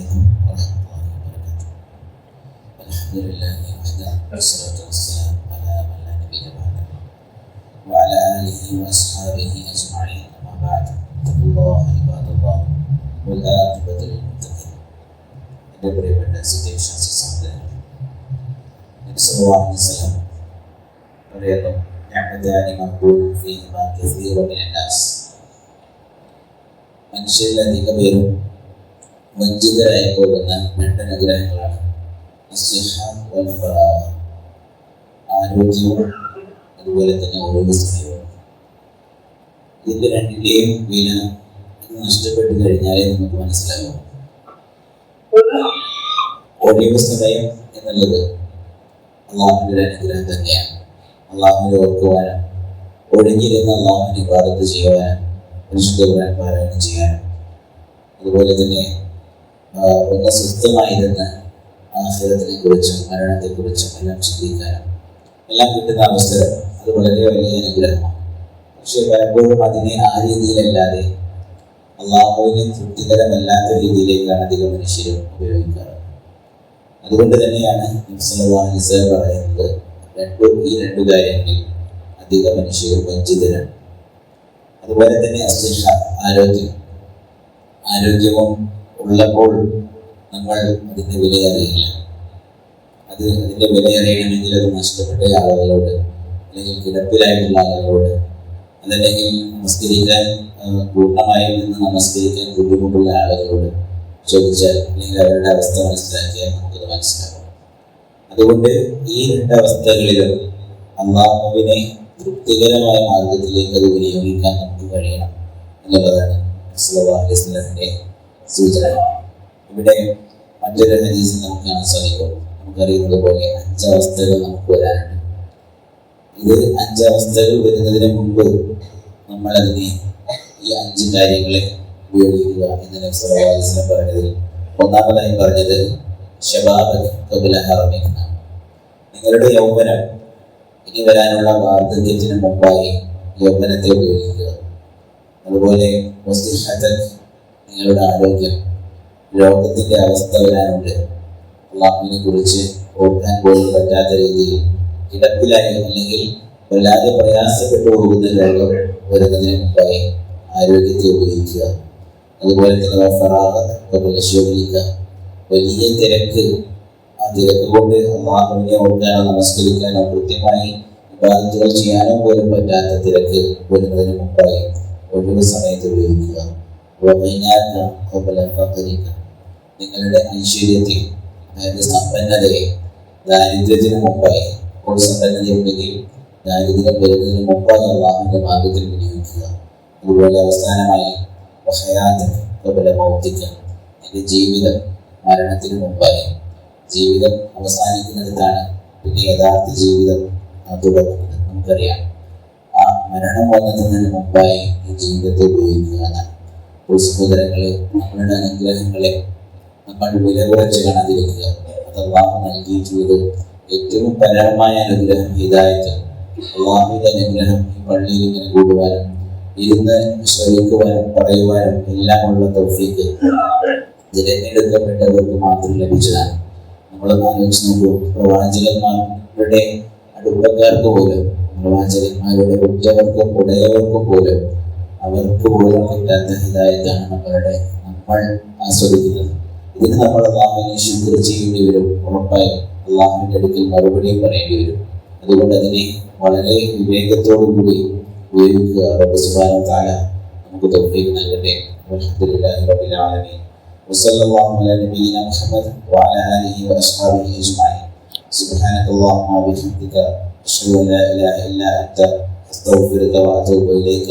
عليكم ورحمة الله وبركاته الحمد لله وحده والصلاة والسلام على من لا نبي بعده وعلى آله وأصحابه أجمعين أما بعد اتقوا الله عباد الله والعاقبة للمتقين എൻ്റെ പ്രിയപ്പെട്ട വിശ്വാസി സഹോദരങ്ങൾ നബിസ്വല്ലാഹു പറയുന്നു ഞമ്മദാനി മഖ്ബൂൽ ഫീഹിമാ കസീറു മിനൻ നാസ് മനുഷ്യരിൽ അധിക പേരും വഞ്ചിതരായി പോകുന്ന രണ്ട് അനുഗ്രഹങ്ങളാണ്. ആരോഗ്യവും അതുപോലെ തന്നെ ഓരോ സമയവും ഇതിന്റെ രണ്ടിന്റെയും വില നഷ്ടപ്പെട്ടു കഴിഞ്ഞാലേ നമുക്ക് മനസ്സിലാകും. ഒഴിവ് സമയം എന്നുള്ളത് അള്ളാഹുവിന്റെ അനുഗ്രഹം തന്നെയാണ്. അള്ളാഹുവിനെ ഓർക്കുവാനും ഒഴുകിയിരുന്ന അള്ളാഹുവിനെ ഇബാദത്ത് ചെയ്യുവാനും പരിശുദ്ധ പാരായണം ചെയ്യാനും. അതുപോലെ തന്നെ ഒന്ന് സ്വസ്ഥമായിരുന്ന് ആഹ്ലത്തിനെ കുറിച്ചും മരണത്തെ കുറിച്ചും എല്ലാം ചിന്തിക്കാനും എല്ലാം കിട്ടുന്ന അവസരം അത് വളരെ വലിയ അനുഗ്രഹമാണ്. പക്ഷെ പലപ്പോഴും അതിനെ ആ രീതിയിലല്ലാതെ അള്ളാഹുവിനെ തൃപ്തികരമല്ലാത്ത രീതിയിലേക്കാണ് അധികം മനുഷ്യരും ഉപയോഗിക്കാറ്. അതുകൊണ്ട് തന്നെയാണ് സല്ലല്ലാഹു പറയുന്നത് രണ്ടു ഈ രണ്ടു കാര്യങ്ങളിൽ അധിക മനുഷ്യർ വഞ്ചിതരാണ്. അതുപോലെ തന്നെ അസ്ലിഹ ആരോഗ്യം ആരോഗ്യവും ഉള്ളപ്പോൾ നമ്മൾ അതിന്റെ വില അറിയില്ല. അത് അതിന്റെ വില അറിയണമെങ്കിൽ അത് നഷ്ടപ്പെട്ട ആളുകളോട് അല്ലെങ്കിൽ കിടപ്പിലായിട്ടുള്ള ആളുകളോട് അതല്ലെങ്കിൽ നമസ്കരിക്കാൻ പൂർണമായി നിന്ന് നമസ്കരിക്കാൻ ബുദ്ധിമുട്ടുള്ള ആളുകളോട് ചോദിച്ചാൽ അല്ലെങ്കിൽ അവരുടെ അവസ്ഥ മനസ്സിലാക്കിയാൽ നമുക്കത് മനസ്സിലാകും അതുകൊണ്ട് ഈ രണ്ട് അവസ്ഥകളിലും അള്ളാഹുവിനെ തൃപ്തികരമായ മാർഗത്തിലേക്ക് അത് വിനിയോഗിക്കാൻ നമുക്ക് കഴിയണം എന്നുള്ളതാണ് അലൈഹി വസല്ലമയുടെ സൂചന. ഇവിടെ മറ്റൊരു ഹദീസിൽ നമുക്ക് കാണാൻ സാധിക്കും. നമുക്കറിയുന്നത് പോലെ അഞ്ചവസ്ഥകൾ നമുക്ക് വരാനുണ്ട്. ഇത് അഞ്ചവസ്ഥകൾ വരുന്നതിന് മുമ്പ് നമ്മൾ അതിനെ ഈ അഞ്ച് കാര്യങ്ങളെ ഉപയോഗിക്കുക എന്ന് സല്ലല്ലാഹു പറഞ്ഞതിൽ ഒന്നാമതായി പറഞ്ഞത് ഷബാബ് കബുല ഹറമിക് എന്നാണ്. നിങ്ങളുടെ യൗവനം ഇനി വരാനുള്ള വാർദ്ധക്യത്തിന് മുമ്പായി യൗവനത്തെ ഉപയോഗിക്കുക. അതുപോലെ നിങ്ങളുടെ ആരോഗ്യം രോഗത്തിന്റെ അവസ്ഥ വരാനുണ്ട് അള്ളാഹുവിനെ കുറിച്ച് ഓർക്കാൻ പോലും പറ്റാത്ത രീതിയിൽ കിടപ്പിലായി അല്ലെങ്കിൽ വല്ലാതെ പ്രയാസപ്പെട്ടു പോകുന്ന രോഗം വരുന്നതിന് മുമ്പായി ആരോഗ്യത്തെ ഉപയോഗിക്കുക അതുപോലെ തന്നെ ഫറാഹ പരിശോധിക്കുക വലിയ തിരക്ക് ആ തിരക്ക് കൊണ്ട് അള്ളാഹുവിനെ ഓർക്കാനോ നമസ്കരിക്കാനോ കൃത്യമായി ഇബാദത്തുകൾ ചെയ്യാനോ പോലും പറ്റാത്ത തിരക്ക് വരുന്നതിന് മുമ്പായി ഒഴിവ് സമയത്ത് ഉപയോഗിക്കുക. നിങ്ങളുടെ ഐശ്വര്യത്തെ അതായത് സമ്പന്നതയെ ദാരിദ്ര്യത്തിന് മുമ്പായി ഇപ്പോൾ സമ്പന്നതയുണ്ടെങ്കിൽ ദാരിദ്ര്യം വരുന്നതിന് മുമ്പായി അള്ളാഹുവിന്റെ മാർഗത്തിൽ വിനിയോഗിക്കുക. അതുപോലെ അവസാനമായി വഹയാത്ത്. നിന്റെ ജീവിതം മരണത്തിന് മുമ്പായി. ജീവിതം അവസാനിക്കുന്നിടത്താണ് പിന്നെ യഥാർത്ഥ ജീവിതം തുടങ്ങുന്നത് നമുക്കറിയാം ആ മരണം വന്നതിന് മുമ്പായി ഈ ജീവിതത്തെ ഉപയോഗിക്കുക എന്നാണ്. സഹോദരങ്ങളെ നമ്മളുടെ അനുഗ്രഹങ്ങളെ നമ്മൾ വില കുറച്ച് കാണാതിരിക്കുക. അത് അള്ളാഹു നൽകിയിട്ടുള്ളത് ഏറ്റവും പരമമായ അനുഗ്രഹം അള്ളാഹുവിന്റെ അനുഗ്രഹം ഈ പള്ളിയിൽ ഇങ്ങനെ കൂടുവാനും ഇരുന്ന് ശ്രമിക്കുവാനും പറയുവാനും എല്ലാമുള്ള തൗഫീക്ക് തിരഞ്ഞെടുക്കപ്പെട്ടവർക്ക് മാത്രം ലഭിച്ചതാണ്. നമ്മളൊന്ന് ആലോചിച്ച് നോക്കൂ പ്രവാചകന്മാരുടെ അടുപ്പക്കാർക്ക് പോലും പ്രവാചകന്മാരുടെ കുറ്റവർക്കും ഉടയവർക്കും പോലും അവർക്ക് പോലും കിട്ടാത്ത ഹിതായത്താണ് നമ്മളുടെ നമ്മൾ ആസ്വദിക്കുന്നത് ഇതിന് നമ്മൾ അള്ളാഹുവിനെ ശുക്ർ ചെയ്യേണ്ടി വരും ഉറപ്പായും അള്ളാഹുവിൻ്റെ അടുക്കൽ മറുപടിയും പറയേണ്ടി വരും അതുകൊണ്ട് അതിനെ വളരെ വിവേകത്തോടു കൂടി ഉപയോഗിക്കുക റബ്ബ് സുബ്ഹാനഹു വ തആല നമുക്ക് തൗഫീഖ് നൽകട്ടെ അൽഹംദുലില്ലാഹി റബ്ബിൽ ആലമീൻ وصلى الله على نبينا محمد وعلى اله واصحابه اجمعين سبحانك اللهم وبحمدك اشهد ان لا اله الا انت استغفرك واتوب اليك